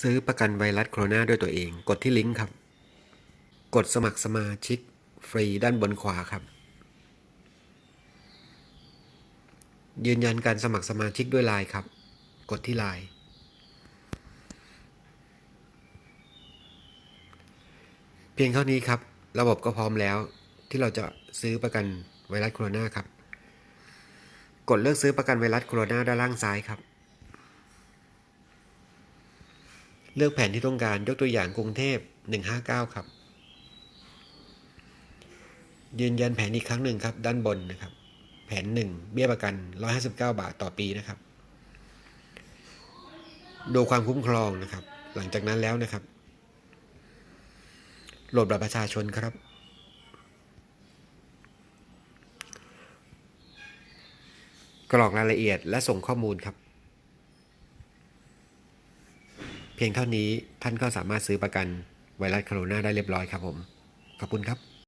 ซื้อประกันไวรัสโคโรนาด้วยตัวเอง กดที่ลิงก์ครับ กดสมัครสมาชิกฟรีด้านบนขวาครับ ยืนยันการสมัครสมาชิกด้วยไลน์ครับ กดที่ไลน์เพียงเท่านี้ครับ ระบบก็พร้อมแล้วที่เราจะซื้อประกันไวรัสโคโรนาครับ กดเลือกซื้อประกันไวรัสโคโรนาด้านล่างซ้ายครับ เลือกแผนที่ต้องการยกตัวอย่างกรุงเทพ 159 ครับ ยืนยันแผนอีกครั้งหนึ่งครับ ด้านบนนะครับ แผน 1 เบี้ยประกัน 159 บาทต่อปีนะครับ ดูความคุ้มครองนะครับ หลังจากนั้นแล้วนะครับ โหลดบัตรประชาชนครับกรอกรายละเอียดและส่งข้อมูลครับ เพียงเท่านี้ท่านก็สามารถซื้อประกันไวรัสโคโรนาได้เรียบร้อยครับผม ขอบคุณครับ